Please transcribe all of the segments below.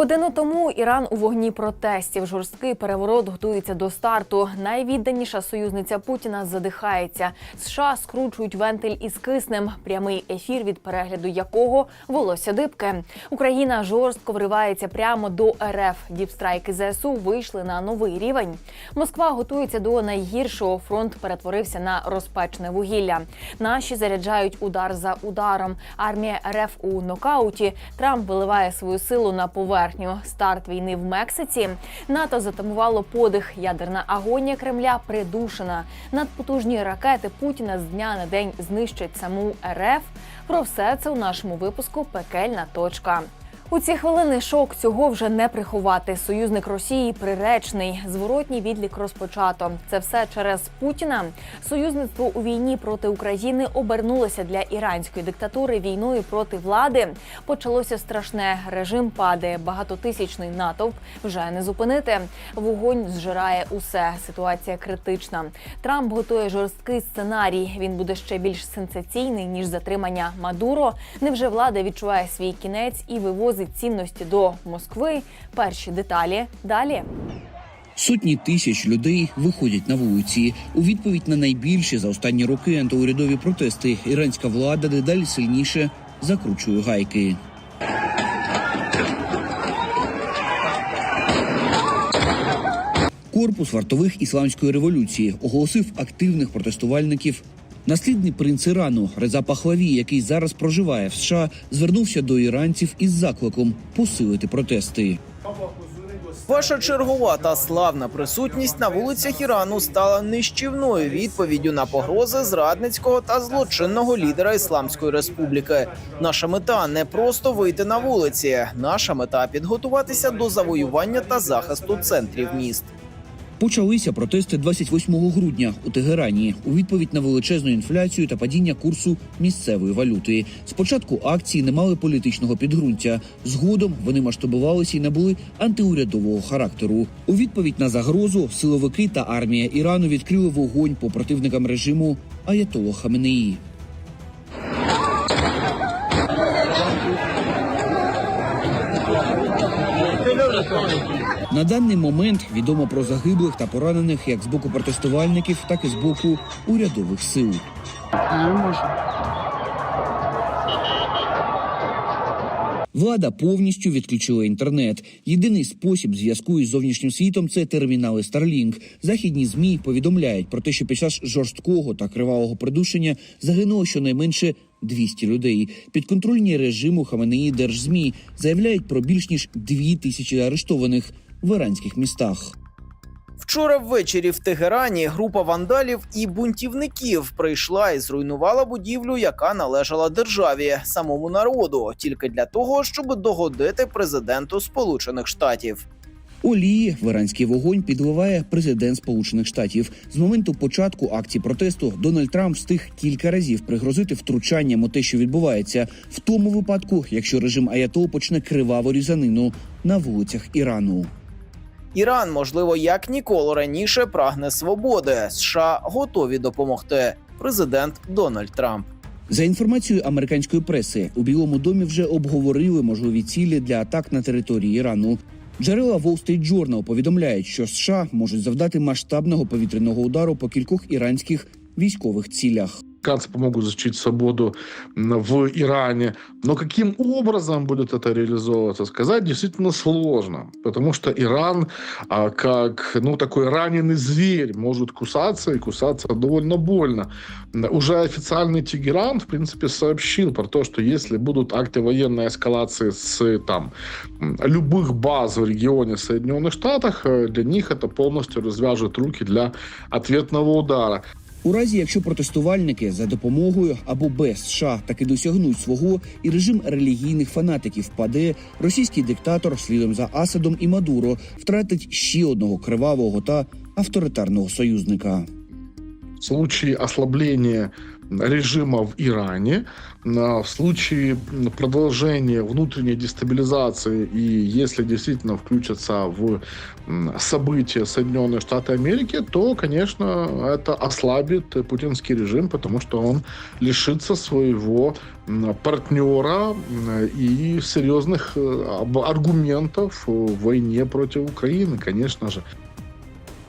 Годину тому Іран у вогні протестів. Жорсткий переворот готується до старту. Найвідданіша союзниця Путіна задихається. США скручують вентиль із киснем. Прямий ефір від перегляду якого волосся дибки. Україна жорстко вривається прямо до РФ. Діпстрайки ЗСУ вийшли на новий рівень. Москва готується до найгіршого. Фронт перетворився на розпечне вугілля. Наші заряджають удар за ударом. Армія РФ у нокауті. Трамп виливає свою силу на поверхню. Старт війни в Мексиці. НАТО затамувало подих. Ядерна агонія Кремля придушена. Надпотужні ракети Путіна з дня на день знищать саму РФ. Про все це у нашому випуску Пекельна точка. У ці хвилини шок цього вже не приховати. Союзник Росії приречний. Зворотній відлік розпочато. Це все через Путіна. Союзництво у війні проти України обернулося для іранської диктатури війною проти влади. Почалося страшне. Режим падає. Багатотисячний натовп вже не зупинити. Вогонь зжирає усе. Ситуація критична. Трамп готує жорсткий сценарій. Він буде ще більш сенсаційний ніж затримання Мадуро. Невже влада відчуває свій кінець і вивозить цінності до Москви? Перші деталі далі. Сотні тисяч людей виходять на вулиці. У відповідь на найбільші за останні роки антиурядові протести іранська влада дедалі сильніше закручує гайки. Корпус вартових ісламської революції оголосив активних протестувальників. Наслідний принц Ірану Реза Пахлаві, який зараз проживає в США, звернувся до іранців із закликом посилити протести. Ваша чергова та славна присутність на вулицях Ірану стала нищівною відповіддю на погрози зрадницького та злочинного лідера Ісламської республіки. Наша мета не просто вийти на вулиці. Наша мета підготуватися до завоювання та захисту центрів міст. Почалися протести 28 грудня у Тегерані у відповідь на величезну інфляцію та падіння курсу місцевої валюти. Спочатку акції не мали політичного підґрунтя. Згодом вони масштабувалися і набули антиурядового характеру. У відповідь на загрозу силовики та армія Ірану відкрили вогонь по противникам режиму Аятолла Хаменеї. На даний момент відомо про загиблих та поранених як з боку протестувальників, так і з боку урядових сил. Влада повністю відключила інтернет. Єдиний спосіб зв'язку із зовнішнім світом це термінали Starlink. Західні змі повідомляють про те, що під час жорсткого та кривавого придушення загинуло щонайменше 200 людей. Підконтрольні режиму Хаменеї держзмі заявляють про більш ніж дві тисячі арештованих в іранських містах. Вчора ввечері в Тегерані група вандалів і бунтівників прийшла і зруйнувала будівлю, яка належала державі, самому народу, тільки для того, щоб догодити президенту Сполучених Штатів. Олії в іранський вогонь підливає президент Сполучених Штатів. З моменту початку акції протесту Дональд Трамп встиг кілька разів пригрозити втручанням у те, що відбувається, в тому випадку, якщо режим Аятол почне криваву різанину на вулицях Ірану. Іран, можливо, як ніколи раніше прагне свободи. США готові допомогти. Президент Дональд Трамп. За інформацією американської преси, у Білому домі вже обговорили можливі цілі для атак на території Ірану. Джерела Wall Street Journal повідомляють, що США можуть завдати масштабного повітряного удару по кількох іранських військових цілях. Американцы помогут защитить свободу в Иране. Но каким образом будет это реализовываться, сказать действительно сложно. Потому что Иран, а, как ну, такой раненый зверь, может кусаться и кусаться довольно больно. Уже официальный Тегеран, в принципе, сообщил про то, что если будут акты военной эскалации с там, любых баз в регионе Соединенных Штатах, э, для них это полностью развяжет руки для ответного удара. У разі, якщо протестувальники за допомогою або без США таки досягнуть свого, і режим релігійних фанатиків впаде, російський диктатор слідом за Асадом і Мадуро втратить ще одного кривавого та авторитарного союзника. В случае ослабления режима в Иране. А В случае продолжения внутренней дестабилизации и если действительно включатся в события Соединенные Штаты Америки, то, конечно, это ослабит путинский режим, потому что он лишится своего партнера и серьезных э, аргументов в войне против Украины, конечно же.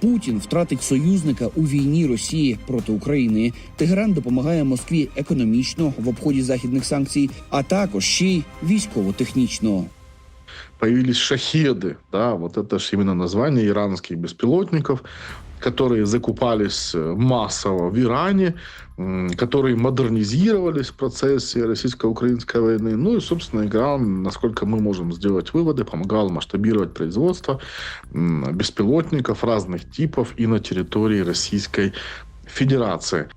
Путін втратить союзника у війні Росії проти України. Тегеран допомагає Москві економічно в обході західних санкцій, а також ще й військово-технічно. появились шахеды, да, вот это же именно название иранских беспилотников, которые закупались э, массово в Иране, м, которые модернизировались в процессе российско-украинской войны. Ну и, собственно, Иран, насколько мы можем сделать выводы, помогал масштабировать производство м, беспилотников разных типов и на территории Российской Федерации.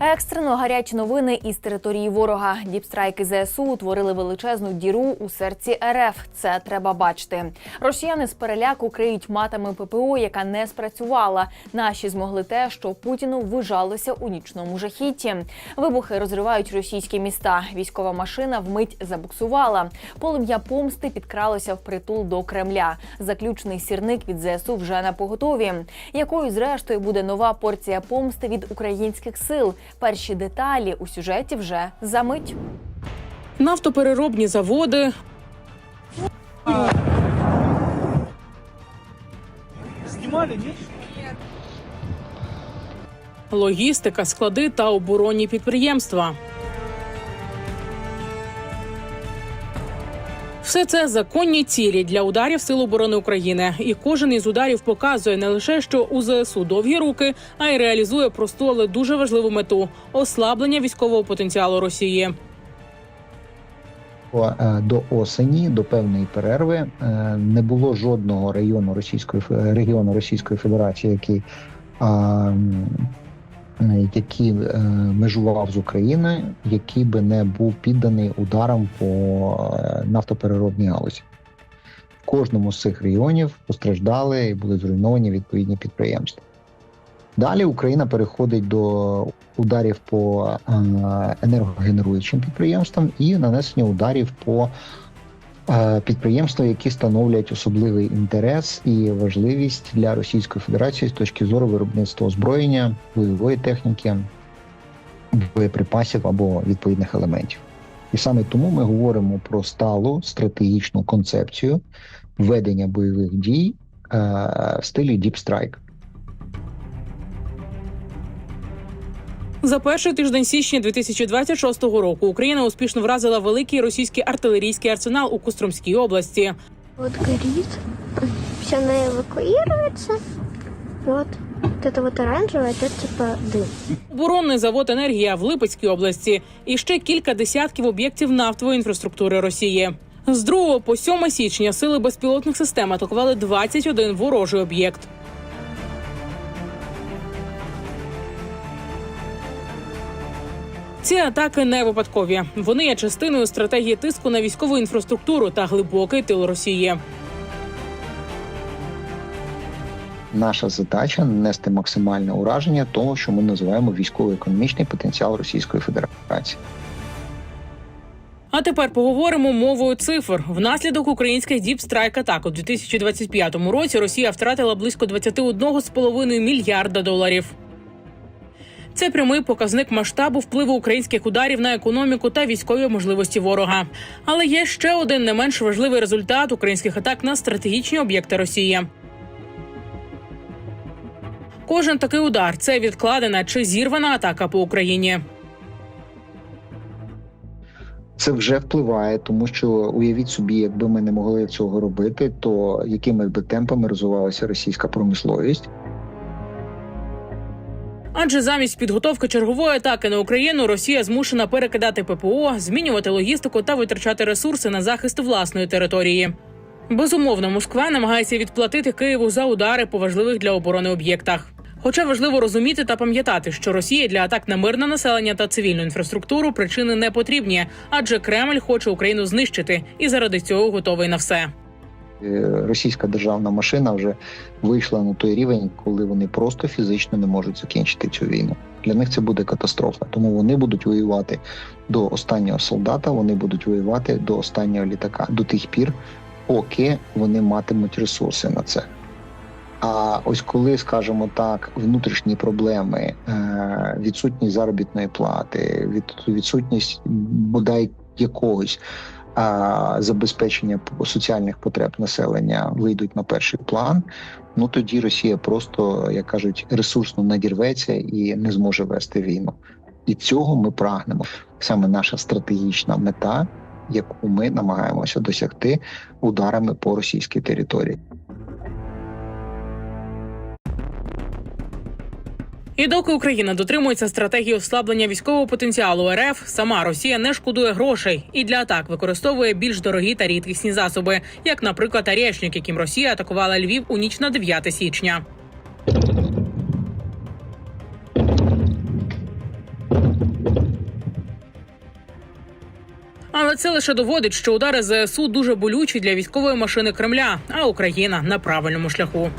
Екстрено гарячі новини із території ворога. Діпстрайки ЗСУ утворили величезну діру у серці РФ. Це треба бачити. Росіяни з переляку криють матами ППО, яка не спрацювала. Наші змогли те, що Путіну вижалося у нічному жахітті. Вибухи розривають російські міста. Військова машина вмить забуксувала. Полум'я помсти підкралося в притул до Кремля. Заключений сірник від ЗСУ вже на поготові. Якою зрештою буде нова порція помсти від українських сил? Перші деталі у сюжеті вже за мить. нафтопереробні заводи. Логістика, склади та оборонні підприємства. Все це законні цілі для ударів Сил оборони України. І кожен із ударів показує не лише, що у ЗСУ довгі руки, а й реалізує просту, але дуже важливу мету ослаблення військового потенціалу Росії. Е, до осені, до певної перерви, е, не було жодного району Російської регіону Російської Федерації, який, який е, межував з Україною, який би не був підданий ударам по е, нафтопереробній галузі. В кожному з цих регіонів постраждали і були зруйновані відповідні підприємства. Далі Україна переходить до ударів по е, енергогенеруючим підприємствам і нанесення ударів по е, підприємствам, які становлять особливий інтерес і важливість для Російської Федерації з точки зору виробництва озброєння, бойової техніки, боєприпасів або відповідних елементів. І саме тому ми говоримо про сталу стратегічну концепцію ведення бойових дій е, в стилі Deep Strike. За перший тиждень січня 2026 року Україна успішно вразила великий російський артилерійський арсенал у Костромській області. Вот горит. Все она эвакуируется. Вот. Вот это вот оранжевое, это типа дым. Оборонний завод енергія в Липецькій області і ще кілька десятків об'єктів нафтової інфраструктури Росії. З 2 по 7 січня сили безпілотних систем атакували 21 ворожий об'єкт. Ці атаки не випадкові. Вони є частиною стратегії тиску на військову інфраструктуру та глибокий тил Росії. Наша задача нанести максимальне ураження того, що ми називаємо військово-економічний потенціал Російської Федерації. А тепер поговоримо мовою цифр. Внаслідок українських діпстрайк атак у 2025 році Росія втратила близько 21,5 мільярда доларів. Це прямий показник масштабу впливу українських ударів на економіку та військові можливості ворога. Але є ще один не менш важливий результат українських атак на стратегічні об'єкти Росії. Кожен такий удар це відкладена чи зірвана атака по Україні. Це вже впливає, тому що уявіть собі, якби ми не могли цього робити, то якими би темпами розвивалася російська промисловість. Адже замість підготовки чергової атаки на Україну Росія змушена перекидати ППО, змінювати логістику та витрачати ресурси на захист власної території. Безумовно, Москва намагається відплатити Києву за удари по важливих для оборони об'єктах. Хоча важливо розуміти та пам'ятати, що Росія для атак на мирне населення та цивільну інфраструктуру причини не потрібні, адже Кремль хоче Україну знищити і заради цього готовий на все. Е, Російська державна машина вже вийшла на той рівень, коли вони просто фізично не можуть закінчити цю війну. Для них це буде катастрофа. Тому вони будуть воювати до останнього солдата, вони будуть воювати до останнього літака до тих пір, поки вони матимуть ресурси на це. А ось коли, скажімо так, внутрішні проблеми, е, відсутність заробітної плати, відсутність бодай якогось забезпечення соціальних потреб населення вийдуть на перший план, ну тоді Росія просто, як кажуть, ресурсно надірветься і не зможе вести війну. І цього ми прагнемо. Саме наша стратегічна мета, яку ми намагаємося досягти ударами по російській території. І доки Україна дотримується стратегії ослаблення військового потенціалу РФ, сама Росія не шкодує грошей і для атак використовує більш дорогі та рідкісні засоби, як, наприклад, Арєшнік, яким Росія атакувала Львів у ніч на 9 січня. Але це лише доводить, що удари ЗСУ дуже болючі для військової машини Кремля, а Україна на правильному шляху.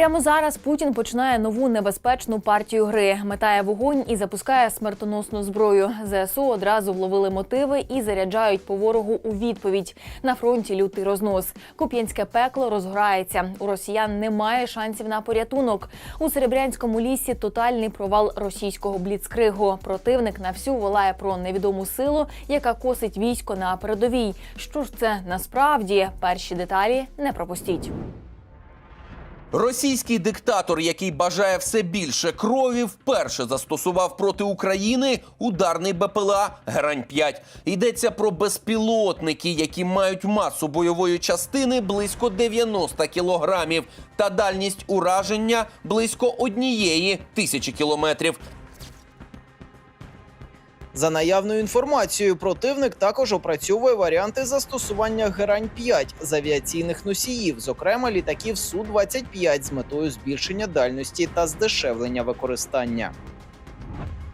Прямо зараз Путін починає нову небезпечну партію гри, метає вогонь і запускає смертоносну зброю. ЗСУ одразу вловили мотиви і заряджають по ворогу у відповідь. На фронті лютий рознос. Куп'янське пекло розгорається. У росіян немає шансів на порятунок. У Серебрянському лісі тотальний провал російського бліцкригу. Противник на всю волає про невідому силу, яка косить військо на передовій. Що ж це насправді? Перші деталі не пропустіть. Російський диктатор, який бажає все більше крові, вперше застосував проти України ударний БПЛА Грань 5 Йдеться про безпілотники, які мають масу бойової частини близько 90 кілограмів та дальність ураження близько однієї тисячі кілометрів. За наявною інформацією, противник також опрацьовує варіанти застосування Герань 5 з авіаційних носіїв, зокрема літаків су 25 з метою збільшення дальності та здешевлення використання.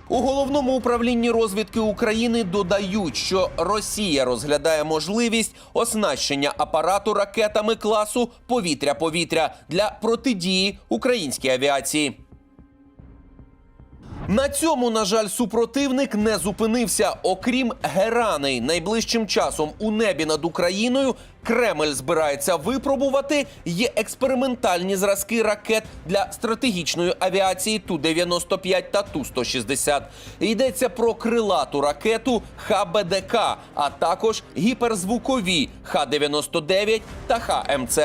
У головному управлінні розвідки України додають, що Росія розглядає можливість оснащення апарату ракетами класу повітря-повітря для протидії українській авіації. На цьому, на жаль, супротивник не зупинився. Окрім Герани, найближчим часом у небі над Україною Кремль збирається випробувати є експериментальні зразки ракет для стратегічної авіації Ту-95 та Ту-160. Йдеться про крилату ракету ХБДК, а також гіперзвукові Х-99 та ХМЦ.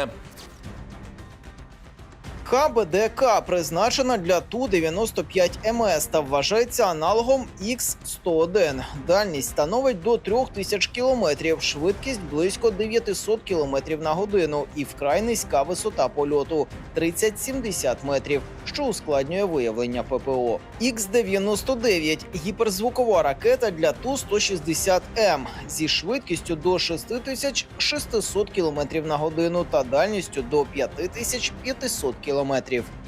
ХБДК призначена для Ту-95 МС та вважається аналогом Х-101. Дальність становить до 3000 км, швидкість близько 900 км на годину і вкрай низька висота польоту 30-70 метрів, що ускладнює виявлення ППО. Х-99 – гіперзвукова ракета для Ту-160М зі швидкістю до 6600 км на годину та дальністю до 5500 км.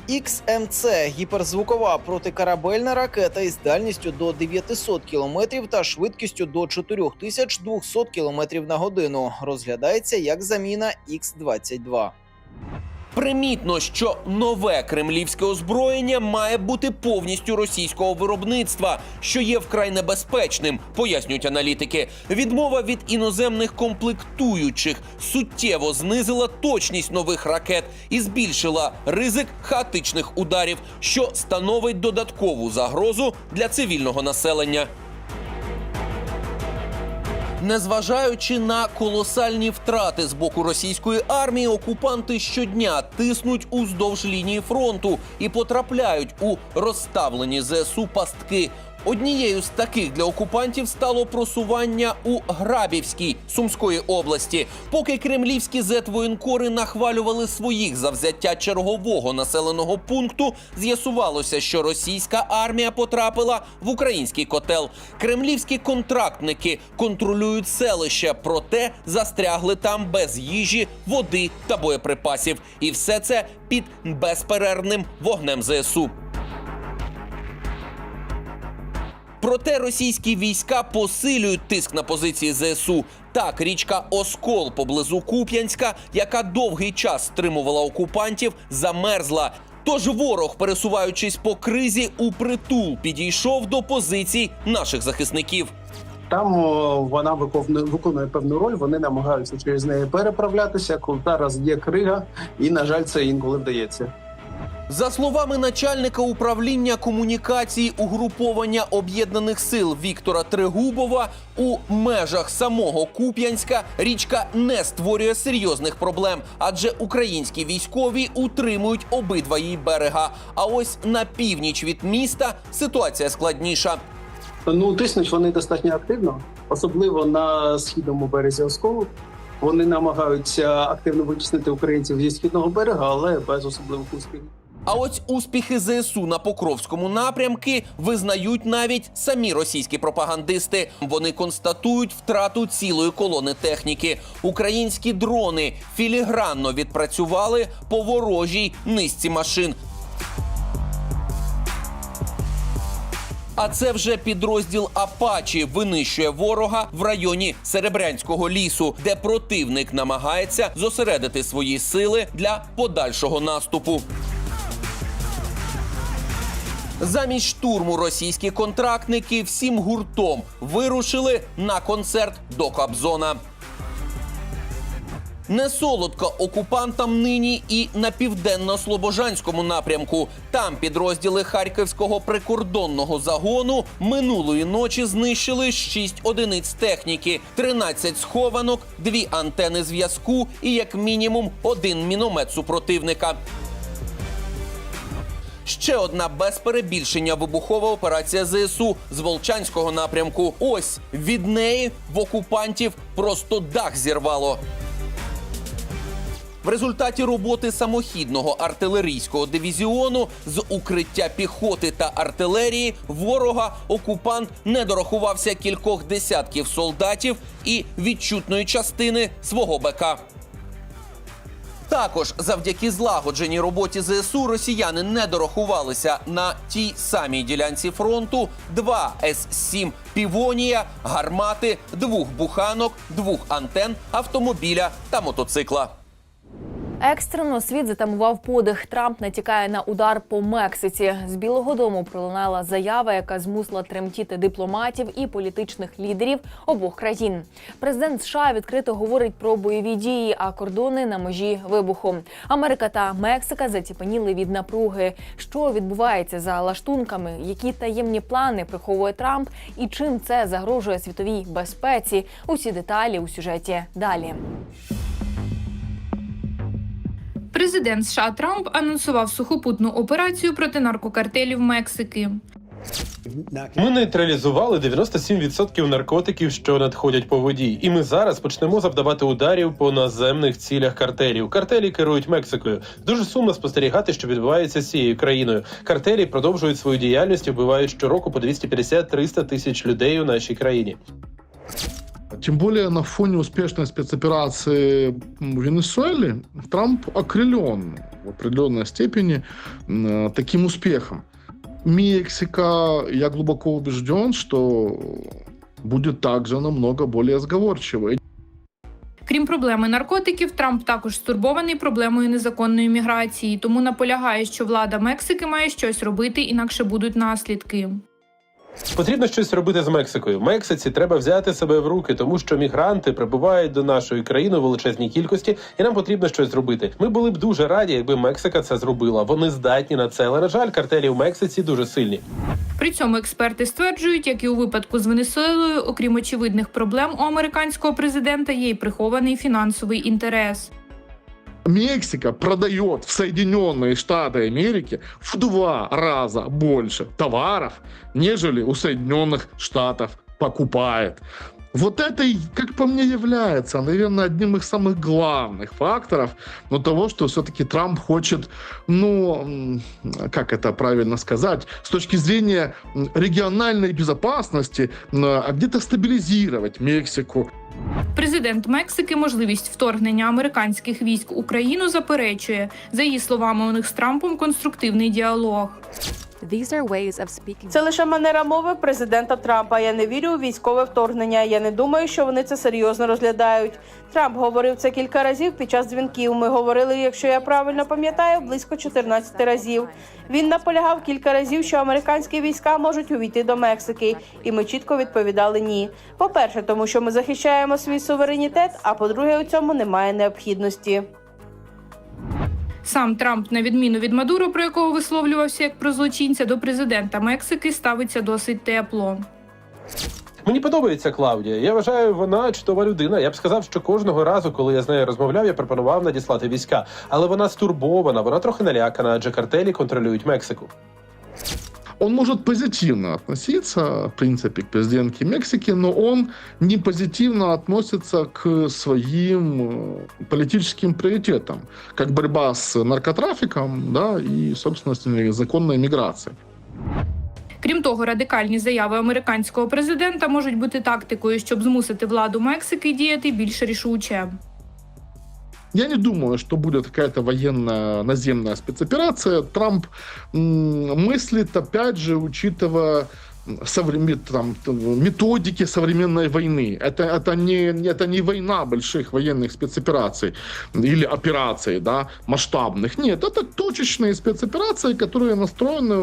XMC – гіперзвукова протикорабельна ракета із дальністю до 900 км та швидкістю до 4200 км на годину. Розглядається як заміна Х-22. Примітно, що нове кремлівське озброєння має бути повністю російського виробництва, що є вкрай небезпечним, пояснюють аналітики. Відмова від іноземних комплектуючих суттєво знизила точність нових ракет і збільшила ризик хаотичних ударів, що становить додаткову загрозу для цивільного населення. Незважаючи на колосальні втрати з боку російської армії, окупанти щодня тиснуть уздовж лінії фронту і потрапляють у розставлені ЗСУ пастки. Однією з таких для окупантів стало просування у Грабівській Сумської області. Поки кремлівські зет-воєнкори нахвалювали своїх за взяття чергового населеного пункту, з'ясувалося, що російська армія потрапила в український котел. Кремлівські контрактники контролюють селище, проте застрягли там без їжі, води та боєприпасів. І все це під безперервним вогнем ЗСУ. Проте російські війська посилюють тиск на позиції ЗСУ. Так, річка Оскол поблизу Куп'янська, яка довгий час стримувала окупантів, замерзла. Тож ворог, пересуваючись по кризі, у притул підійшов до позицій наших захисників. Там вона виконує, виконує певну роль. Вони намагаються через неї переправлятися. Коли зараз є крига, і на жаль, це інколи вдається. За словами начальника управління комунікації угруповання об'єднаних сил Віктора Трегубова, у межах самого Куп'янська річка не створює серйозних проблем, адже українські військові утримують обидва її берега. А ось на північ від міста ситуація складніша. Ну тиснуть вони достатньо активно, особливо на східному березі Осколу. Вони намагаються активно витіснити українців зі східного берега, але без особливих успіхів. А ось успіхи ЗСУ на Покровському напрямки визнають навіть самі російські пропагандисти. Вони констатують втрату цілої колони техніки. Українські дрони філігранно відпрацювали по ворожій низці машин. А це вже підрозділ Апачі винищує ворога в районі Серебрянського лісу, де противник намагається зосередити свої сили для подальшого наступу. Замість штурму російські контрактники всім гуртом вирушили на концерт до Кобзона. Не солодко окупантам нині і на південно-слобожанському напрямку. Там підрозділи харківського прикордонного загону минулої ночі знищили 6 одиниць техніки, 13 схованок, дві антени зв'язку і як мінімум один міномет супротивника. Ще одна без перебільшення вибухова операція ЗСУ з Волчанського напрямку. Ось від неї в окупантів просто дах зірвало. В результаті роботи самохідного артилерійського дивізіону з укриття піхоти та артилерії ворога окупант не дорахувався кількох десятків солдатів і відчутної частини свого БК. Також завдяки злагодженій роботі ЗСУ росіяни не дорахувалися на тій самій ділянці фронту два С-7 півонія, гармати, двох буханок, двох антен, автомобіля та мотоцикла. Екстрено світ затамував подих. Трамп натякає на удар по Мексиці. З Білого Дому пролунала заява, яка змусила тремтіти дипломатів і політичних лідерів обох країн. Президент США відкрито говорить про бойові дії, а кордони на межі вибуху. Америка та Мексика заціпеніли від напруги. Що відбувається за лаштунками? Які таємні плани приховує Трамп, і чим це загрожує світовій безпеці? Усі деталі у сюжеті далі. Президент США Трамп анонсував сухопутну операцію проти наркокартелів Мексики. Ми нейтралізували 97% наркотиків, що надходять по воді, і ми зараз почнемо завдавати ударів по наземних цілях картелів. Картелі керують Мексикою. Дуже сумно спостерігати, що відбувається з цією країною. Картелі продовжують свою діяльність, вбивають щороку по 250-300 тисяч людей у нашій країні. Тем более на фоне успешной спецоперации в Венесуэле Трамп окрылен в определенной степени таким успехом. Мексика, я глубоко убежден, что будет также намного более сговорчивой. Крім проблеми наркотиків, Трамп також стурбований проблемою незаконної міграції, тому наполягає, що влада Мексики має щось робити, інакше будуть наслідки. Потрібно щось робити з Мексикою. Мексиці треба взяти себе в руки, тому що мігранти прибувають до нашої країни у величезній кількості, і нам потрібно щось зробити. Ми були б дуже раді, якби Мексика це зробила. Вони здатні на це, але на жаль, картелі в Мексиці дуже сильні. При цьому експерти стверджують, як і у випадку з Венесуелою, окрім очевидних проблем у американського президента, є й прихований фінансовий інтерес. Мексика продает в Соединенные Штаты Америки в два раза больше товаров, нежели у Соединенных Штатов покупает. Вот это, как по мне, является, наверное, одним из самых главных факторов но того, что все-таки Трамп хочет, ну, как это правильно сказать, с точки зрения региональной безопасности, а где-то стабилизировать Мексику, Президент Мексики можливість вторгнення американських військ в Україну заперечує. За її словами, у них з Трампом конструктивний діалог. Це лише манера мови президента Трампа. Я не вірю у військове вторгнення. Я не думаю, що вони це серйозно розглядають. Трамп говорив це кілька разів під час дзвінків. Ми говорили, якщо я правильно пам'ятаю, близько 14 разів. Він наполягав кілька разів, що американські війська можуть увійти до Мексики, і ми чітко відповідали ні. По-перше, тому що ми захищаємо свій суверенітет. А по-друге, у цьому немає необхідності. Сам Трамп, на відміну від Мадуро, про якого висловлювався як про злочинця, до президента Мексики ставиться досить тепло. Мені подобається Клаудія. Я вважаю, вона чудова людина. Я б сказав, що кожного разу, коли я з нею розмовляв, я пропонував надіслати війська. Але вона стурбована, вона трохи налякана, адже картелі контролюють Мексику. Он может позитивно относиться, в принципе, к президентке Мексики, но он не позитивно относится к своим э, политическим приоритетам, как борьба с наркотрафиком, да, и, собственно, с незаконной миграцией. Крім того, радикальні заяви американського президента можуть бути тактикою, щоб змусити владу Мексики діяти більш рішуче. Я не думаю, что будет какая-то военная наземная спецоперация. Трамп мыслит, опять же, учитывая современ- там, методики современной войны. Это, это, не, это не война больших военных спецопераций или операций да, масштабных. Нет, это точечные спецоперации, которые настроены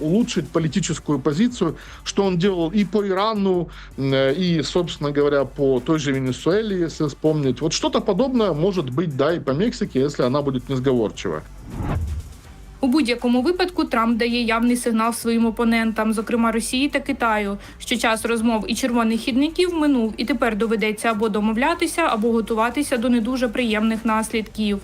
улучшить политическую позицию, что он делал и по Ирану, э, и, собственно говоря, по той же Венесуэле, если вспомнить. Вот что-то подобное может быть, да, и по Мексике, если она будет несговорчива. У будь-якому випадку Трамп дає явний сигнал своїм опонентам, зокрема Росії та Китаю, що час розмов і червоних хідників минув, і тепер доведеться або домовлятися, або готуватися до не дуже приємних наслідків.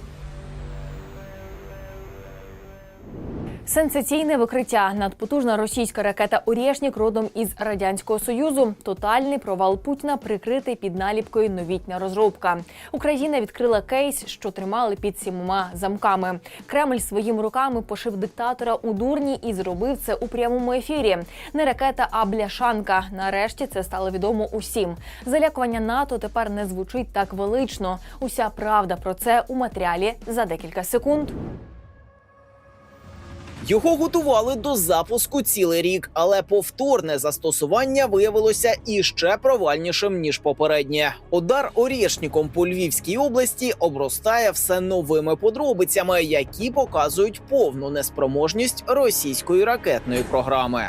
Сенсаційне викриття надпотужна російська ракета Орєшнік родом із радянського союзу. Тотальний провал Путіна прикритий під наліпкою новітня розробка. Україна відкрила кейс, що тримали під сімома замками. Кремль своїми руками пошив диктатора у дурні і зробив це у прямому ефірі. Не ракета, а бляшанка. Нарешті це стало відомо усім. Залякування НАТО тепер не звучить так велично. Уся правда про це у матеріалі за декілька секунд. Його готували до запуску цілий рік, але повторне застосування виявилося іще провальнішим ніж попереднє. Удар орішником по Львівській області обростає все новими подробицями, які показують повну неспроможність російської ракетної програми.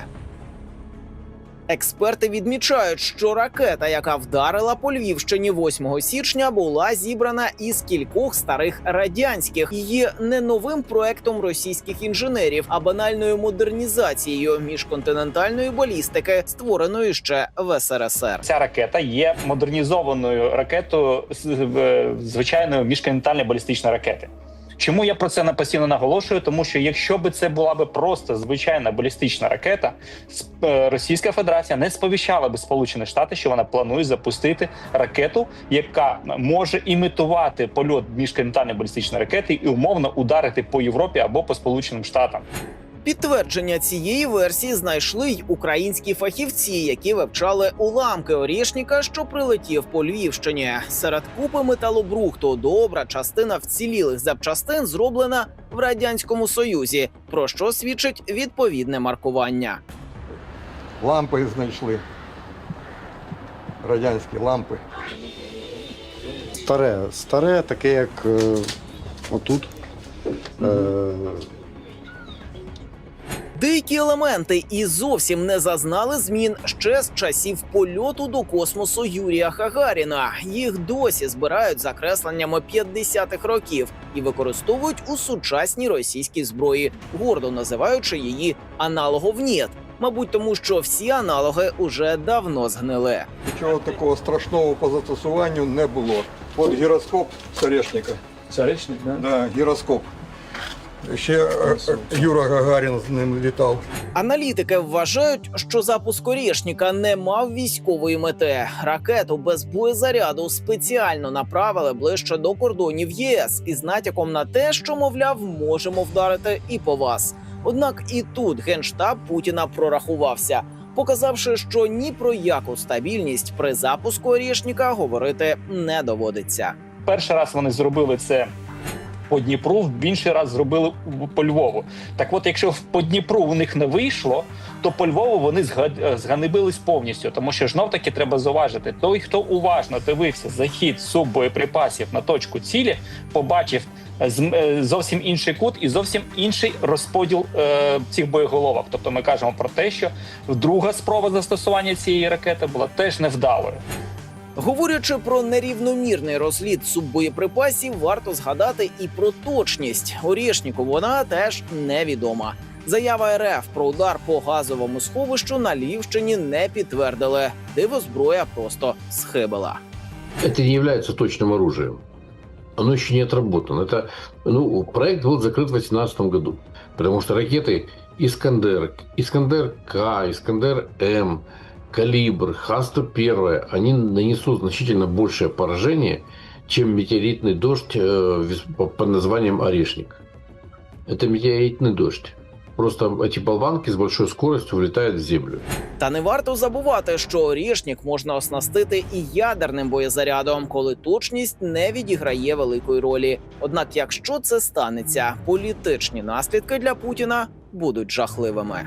Експерти відмічають, що ракета, яка вдарила по Львівщині 8 січня, була зібрана із кількох старих радянських. Її не новим проектом російських інженерів, а банальною модернізацією міжконтинентальної балістики, створеної ще в СРСР. Ця ракета є модернізованою ракетою е, звичайної міжконтинентальної балістичної ракети. Чому я про це на- постійно наголошую? Тому що якщо би це була би просто звичайна балістична ракета, е, Російська Федерація не сповіщала би Сполучені Штати, що вона планує запустити ракету, яка може імітувати польот міжконтинентальної балістичної ракети і умовно ударити по Європі або по Сполученим Штатам. Підтвердження цієї версії знайшли й українські фахівці, які вивчали уламки Орєшніка, що прилетів по Львівщині. Серед купи металобрухту добра частина вцілілих запчастин зроблена в радянському союзі, про що свідчить відповідне маркування. Лампи знайшли. Радянські лампи. Старе, старе, таке, як е, отут. Е, Деякі елементи і зовсім не зазнали змін ще з часів польоту до космосу Юрія Хагаріна. Їх досі збирають за кресленнями 50-х років і використовують у сучасній російській зброї, гордо називаючи її аналоговнєт. Мабуть, тому що всі аналоги уже давно згнили. Нічого такого страшного по застосуванню не було. От гіроскоп Сорешника. Сорешник, да? Да, гіроскоп. Ще е, е, Юра Гагарін з ним літав. Аналітики вважають, що запуск Орєшніка не мав військової мети. Ракету без боєзаряду спеціально направили ближче до кордонів ЄС із натяком на те, що мовляв можемо вдарити і по вас. Однак і тут генштаб Путіна прорахувався, показавши, що ні про яку стабільність при запуску Орєшніка говорити не доводиться. Перший раз вони зробили це по Дніпру, в інший раз зробили по Львову. Так от, якщо в- по Дніпру у них не вийшло, то по Львову вони е, зганибились повністю, тому що знов таки треба зауважити, той, хто уважно дивився захід суббоєприпасів на точку цілі, побачив е, е, зовсім інший кут і зовсім інший розподіл е, цих боєголовок. Тобто ми кажемо про те, що друга спроба застосування цієї ракети була теж невдалою. Говорячи про нерівномірний розліт суббоєприпасів, варто згадати і про точність. Орєшніку вона теж невідома. Заява РФ про удар по газовому сховищу на Львівщині не підтвердили. Дивозброя просто схибила. Это не является точным оружием. Оно еще не отработано. Это, ну, проект был закрыт в 2018 году, потому что ракеты Искандер, Искандер-К, Искандер-М, Калибр, Х-101, они нанесут значительно большее поражение, чем метеоритный дождь э, вес- по- под названием Орешник. Это метеоритный дождь. Просто эти болванки с большой скоростью влетают в землю. Та не варто забувати, що Орєшнік можна оснастити і ядерним боєзарядом, коли точність не відіграє великої ролі. Однак, якщо це станеться, політичні наслідки для Путіна будуть жахливими.